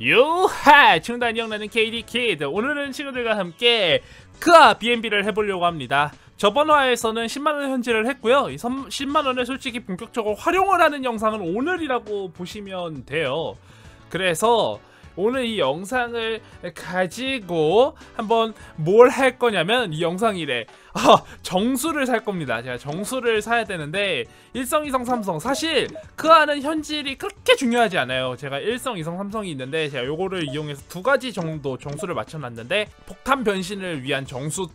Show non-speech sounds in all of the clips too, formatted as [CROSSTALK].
요하! 중단 영나는 KD 키드 오늘은 친구들과 함께 크아 BNB를 해보려고 합니다. 저번 화에서는 10만원 현질을 했고요. 이 10만원을 솔직히 본격적으로 활용을 하는 영상은 오늘이라고 보시면 돼요. 그래서 오늘 이 영상을 가지고 한번 뭘 할 거냐면 이 영상이래 아, 정수를 살 겁니다. 제가 정수를 사야 되는데 1성, 2성, 3성. 사실 그 안은 현질이 그렇게 중요하지 않아요. 제가 1성, 2성, 3성이 있는데 제가 요거를 이용해서 두 가지 정도 정수를 맞춰놨는데 폭탄 변신을 위한 정수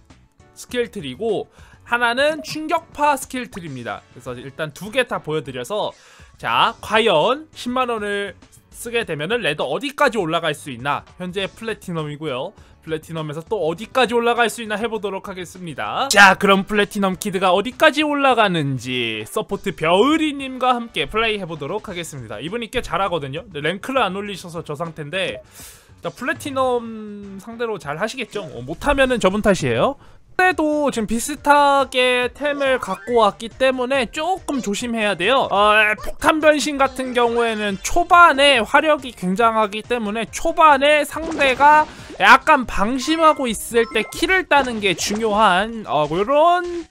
스킬 트리고 하나는 충격파 스킬 트리입니다. 그래서 일단 두 개 다 보여드려서 자 과연 10만원을 쓰게 되면은 레더 어디까지 올라갈 수 있나? 현재 플래티넘이고요. 플래티넘에서 또 어디까지 올라갈 수 있나 해보도록 하겠습니다. 자 그럼 플래티넘 키드가 어디까지 올라가는지 서포트 겨울이님과 함께 플레이 해보도록 하겠습니다. 이분이 꽤 잘하거든요. 랭크를 안 올리셔서 저 상태인데 플래티넘 상대로 잘 하시겠죠? 어, 못하면은 저분 탓이에요 그래도 지금 비슷하게 템을 갖고 왔기 때문에 조금 조심해야 돼요. 어, 폭탄 변신 같은 경우에는 초반에 화력이 굉장하기 때문에 초반에 상대가 약간 방심하고 있을 때 킬을 따는 게 중요한 어, 이런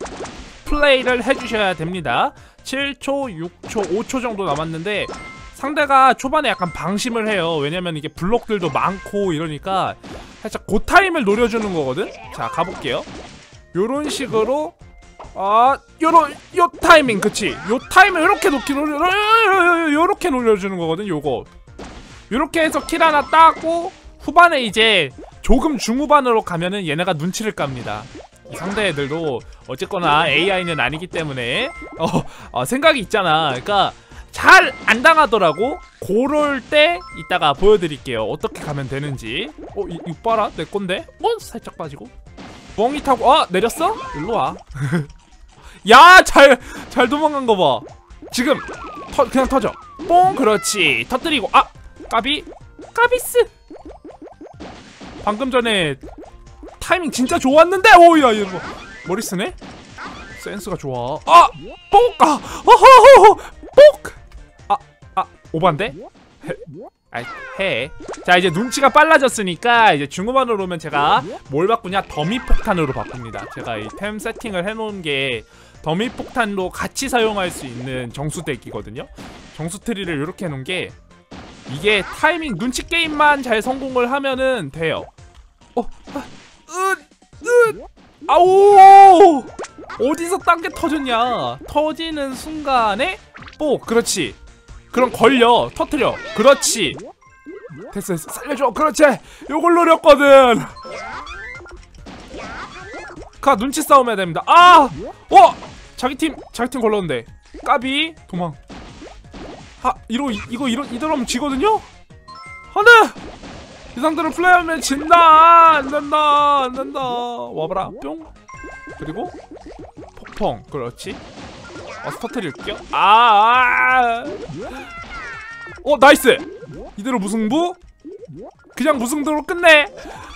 플레이를 해주셔야 됩니다. 7초, 6초, 5초 정도 남았는데 상대가 초반에 약간 방심을 해요. 왜냐면 이게 블록들도 많고 이러니까 살짝 고타임을 노려주는 거거든? 자 가볼게요 요런 식으로 아 요런 요 타이밍 그치? 요 타이밍 요렇게 놓기 노려 요렇게 노려주는 거거든 요거. 요렇게 해서 킬 하나 따고 후반에 이제 조금 중후반으로 가면은 얘네가 눈치를 깝니다. 상대 애들도 어쨌거나 AI는 아니기 때문에 어, 어 생각이 있잖아. 그러니까 잘 안 당하더라고. 고럴 때 이따가 보여드릴게요. 어떻게 가면 되는지. 어? 이, 이 봐라 내 건데? 어? 살짝 빠지고 뻥이 타고 아 내렸어? 일로 와. [LAUGHS] 야 잘 잘 도망간 거 봐. 지금 터, 그냥 터져. 뽕 그렇지. 터뜨리고 아! 까비. 까비스. 방금 전에 타이밍 진짜 좋았는데? 오야 이거 머리 쓰네? 센스가 좋아. 아! 뽕까 어허허 뽕 아아! 아, 오반데 아, 해. 자 이제 눈치가 빨라졌으니까 이제 중후반으로 오면 제가 뭘 바꾸냐 더미 폭탄으로 바꿉니다. 제가 이 템 세팅을 해놓은 게 더미 폭탄도 같이 사용할 수 있는 정수 덱이거든요. 정수 트리를 이렇게 해놓은 게 이게 타이밍 눈치 게임만 잘 성공을 하면은 돼요. 어, 아, 으, 으, 아오! 어디서 딴 게 터졌냐? 터지는 순간에 뽀, 그렇지. 그럼 걸려 터트려. 그렇지. 됐어 됐어. 살려줘. 그렇지. 요걸 노렸거든. 가 눈치 싸움 해야 됩니다. 아! 어! 자기 팀 자기 팀 걸렀는데. 까비. 도망. 하 이러 이거 이러 이대로면 지거든요? 안돼! 이 상태로 플레이하면 진다! 안 된다! 안 된다! 와봐라. 뿅. 그리고 폭펑. 그렇지 어서 터트릴게요 아, 아 어, 나이스! 이대로 무승부? 그냥 무승부로 끝내!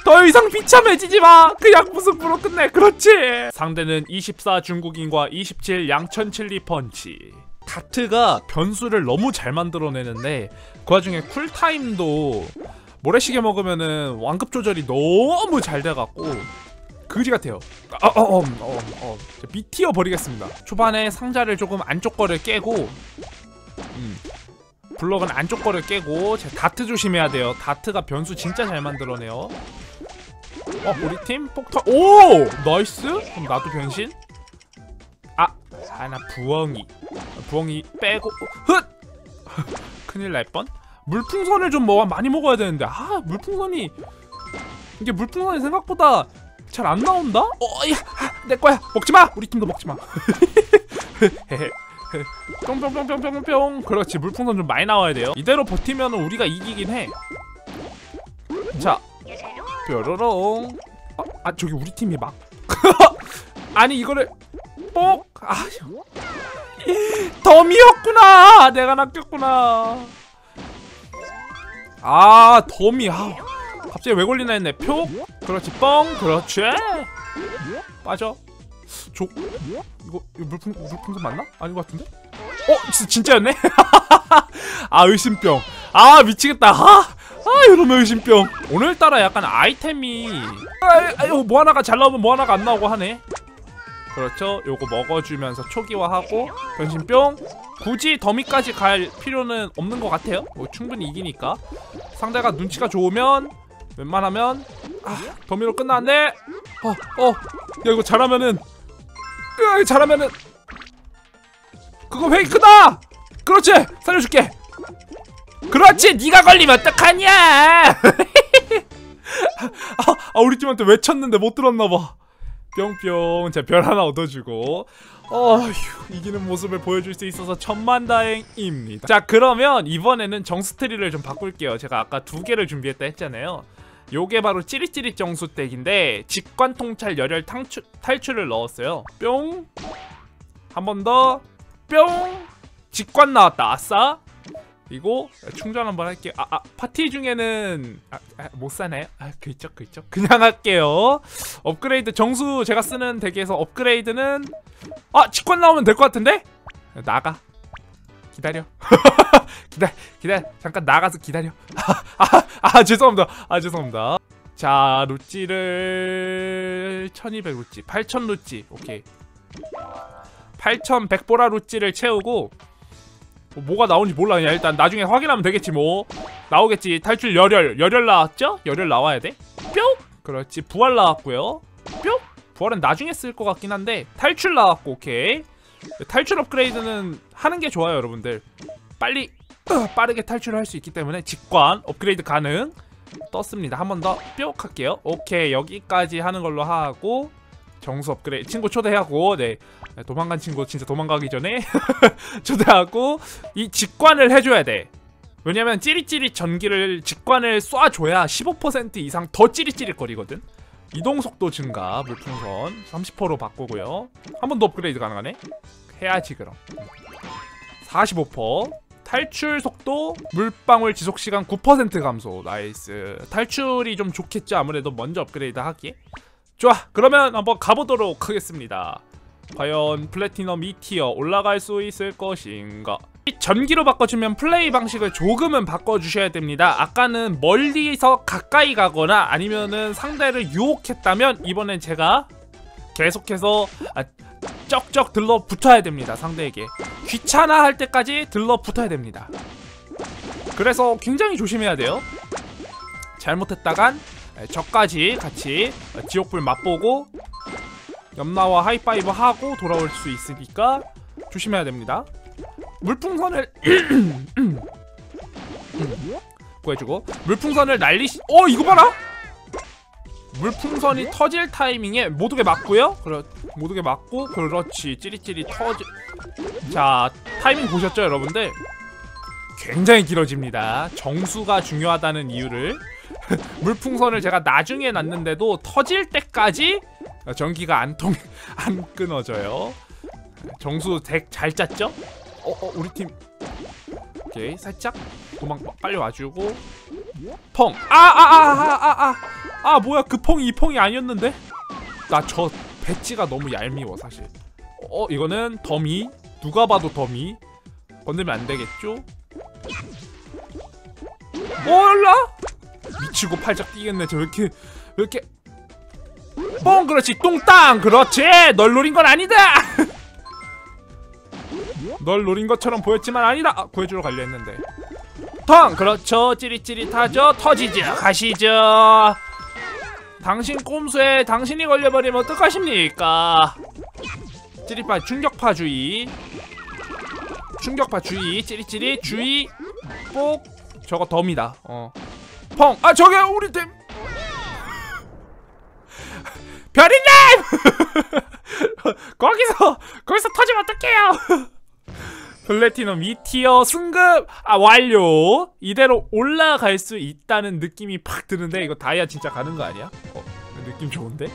더 이상 비참해지지 마! 그냥 무승부로 끝내! 그렇지! 상대는 24 중국인과 27 양천 칠리 펀치 다트가 변수를 너무 잘 만들어내는데 그 와중에 쿨타임도 모래시계 먹으면은 완급 조절이 너무 잘 돼갖고 그지 같아요. 아, 어, 어, 어, 어. 미티어 버리겠습니다. 초반에 상자를 조금 안쪽 거를 깨고 음. 블럭은 안쪽 거를 깨고 제 다트 조심해야 돼요. 다트가 변수 진짜 잘 만들어내요. 어 우리 팀 폭탄. 오! 나이스! 그럼 나도 변신? 아 하나 부엉이. 부엉이 빼고 훗! [LAUGHS] 큰일 날 뻔. 물풍선을 좀 먹어 많이 먹어야 되는데. 아 물풍선이 이게 물풍선이 생각보다 잘 안 나온다? 어, 야, 내 거야. 먹지 마. 우리 팀도 먹지 마. [LAUGHS] 뿅뿅뿅뿅뿅뿅. 그렇지. 물풍선 좀 많이 나와야 돼요. 이대로 버티면 우리가 이기긴 해. 자, 뾰로롱. 아, 아 저기 우리 팀이 막. [LAUGHS] 아니 이거를 뽁. 아, [LAUGHS] 덤이었구나. 내가 낚였구나. 아, 덤이. 아. 갑자기 왜 걸리나 했네. 표? 그렇지. 뻥. 그렇지. 빠져. 조 이거, 이거 물품 물품선 맞나? 아닌 것 같은데? 어 지, 진짜였네? [LAUGHS] 아 의심병. 아 미치겠다. 아, 아 이러면 의심병. 오늘따라 약간 아이템이 아, 아유 뭐 하나가 잘 나오면 뭐 하나가 안 나오고 하네. 그렇죠. 요거 먹어주면서 초기화하고 변신병. 굳이 더미까지 갈 필요는 없는 것 같아요. 뭐 충분히 이기니까. 상대가 눈치가 좋으면 웬만하면 아 더미로 끝나는데 어어 야 이거 잘하면은 야 잘하면은 그거 페이크다 그렇지 살려줄게. 그렇지 네가 걸리면 어떡하냐? [LAUGHS] 아, 아 우리 팀한테 외쳤는데 못 들었나봐. 뿅뿅 자별 하나 얻어주고 어휴 이기는 모습을 보여줄 수 있어서 천만다행입니다. 자 그러면 이번에는 정수트리를 좀 바꿀게요. 제가 아까 두 개를 준비했다 했잖아요. 요게 바로 찌릿찌릿 정수댁인데 직관통찰 열혈 탕추, 탈출을 넣었어요. 뿅! 한 번 더. 뿅! 직관 나왔다. 아싸 그리고 충전 한번 할게요. 아, 아 파티 중에는 아, 아, 못 사나요? 아 그있죠 그있죠 그냥 할게요. 업그레이드 정수 제가 쓰는 덱에서 업그레이드는 아 직관 나오면 될 것 같은데? 나가. 기다려. [LAUGHS] 기다 기다 잠깐 나가서 기다려. [LAUGHS] 아, 아 죄송합니다. 아 죄송합니다. 자 루찌를 1200 루찌 8000 루찌 오케이. 8100 보라 루찌를 채우고 뭐 뭐가 나오는지 몰라 그냥 일단 나중에 확인하면 되겠지 뭐. 나오겠지. 탈출 열혈. 열혈 나왔죠? 열혈 나와야 돼? 뿅! 그렇지. 부활 나왔고요. 뿅! 부활은 나중에 쓸 것 같긴 한데 탈출 나왔고 오케이. 탈출 업그레이드는 하는 게 좋아요 여러분들. 빨리 으, 빠르게 탈출을 할수 있기 때문에 직관 업그레이드 가능. 떴습니다. 한 번 더 뿅 할게요. 오케이. 여기까지 하는 걸로 하고 정수 업그레이드 친구 초대하고 네. 도망간 친구 진짜 도망가기 전에 [LAUGHS] 초대하고 이 직관을 해줘야 돼. 왜냐면 찌릿찌릿 전기를 직관을 쏴줘야 15% 이상 더 찌릿찌릿 거리거든. 이동 속도 증가 물풍선 30%로 바꾸고요. 한 번 더 업그레이드 가능하네? 해야지 그럼. 45% 탈출 속도 물방울 지속 시간 9% 감소. 나이스. 탈출이 좀 좋겠죠 아무래도 먼저 업그레이드 하기에 좋아 그러면 한번 가보도록 하겠습니다. 과연 플래티넘 2티어 올라갈 수 있을 것인가? 전기로 바꿔주면 플레이 방식을 조금은 바꿔주셔야 됩니다. 아까는 멀리서 가까이 가거나 아니면은 상대를 유혹했다면 이번엔 제가 계속해서 아, 쩍쩍 들러붙어야 됩니다 상대에게. 귀찮아 할 때까지 들러붙어야 됩니다. 그래서 굉장히 조심해야 돼요. 잘못했다간 저까지 같이 지옥불 맛보고 염라와 하이파이브 하고 돌아올 수 있으니까 조심해야 됩니다. 물풍선을 [CLEARS THROAT] 구해주고 물풍선을 날리시 어 이거 봐라! 물풍선이 터질 타이밍에 모두게 맞고요. 그렇 모두게 맞고 그렇지. 찌릿찌릿 터지 자 타이밍 보셨죠 여러분들? 굉장히 길어집니다. 정수가 중요하다는 이유를 [LAUGHS] 물풍선을 제가 나중에 놨는데도 터질 때까지 전기가 안 통, [LAUGHS] 안 끊어져요. 정수 덱 잘 짰죠? 어, 어, 우리 팀. 오케이, 살짝 도망 빨리 와주고. 펑. 아, 아, 아, 아, 아, 아, 아, 뭐야? 그 펑이 이 펑이 아니었는데? 나 저 배지가 너무 얄미워 사실. 어, 이거는 더미. 누가 봐도 더미. 건들면 안 되겠죠? 몰라? 미치고 팔짝 뛰겠네. 저 왜 이렇게 왜 이렇게. 뻥 그렇지. 똥땅! 그렇지. 널 노린 건 아니다! [LAUGHS] 널 노린 것처럼 보였지만 아니다. 아, 구해주러 가려 했는데. 텅! 그렇죠. 찌릿찌릿하죠. 터지죠. 가시죠. 당신 꼼수에 당신이 걸려버리면 어떡하십니까? 찌릿파 충격파 주의. 충격파 주의. 찌릿찌릿 주의. 뽁 저거 덤이다. 어 펑 아 저게 우리 팀 별이님! [LAUGHS] 거기서 거기서 터지면 어떡해요? [LAUGHS] 플래티넘 2티어 승급 아 완료 이대로 올라갈 수 있다는 느낌이 팍 드는데 이거 다이아 진짜 가는 거 아니야? 어, 느낌 좋은데?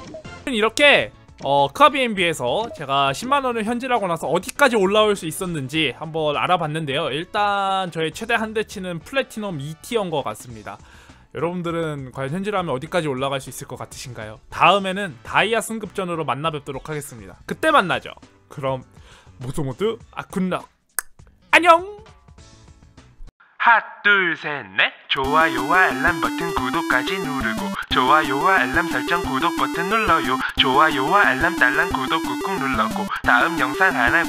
이렇게 어, 크아비앤비에서 제가 10만원을 현질하고 나서 어디까지 올라올 수 있었는지 한번 알아봤는데요 일단 저의 최대 한대치는 플래티넘 2티어인 것 같습니다 여러분들은 과연 현질하면 어디까지 올라갈 수 있을 것 같으신가요? 다음에는 다이아 승급전으로 만나 뵙도록 하겠습니다. 그때 만나죠. 그럼 모두 모두 아군락 안녕! 하나 둘셋넷 좋아요와 알람 버튼 구독까지 누르고 좋아요와 알람 설정 구독 버튼 눌러요 좋아요와 알람 딸랑 구독 꾹꾹 눌러고 다음 영상 하나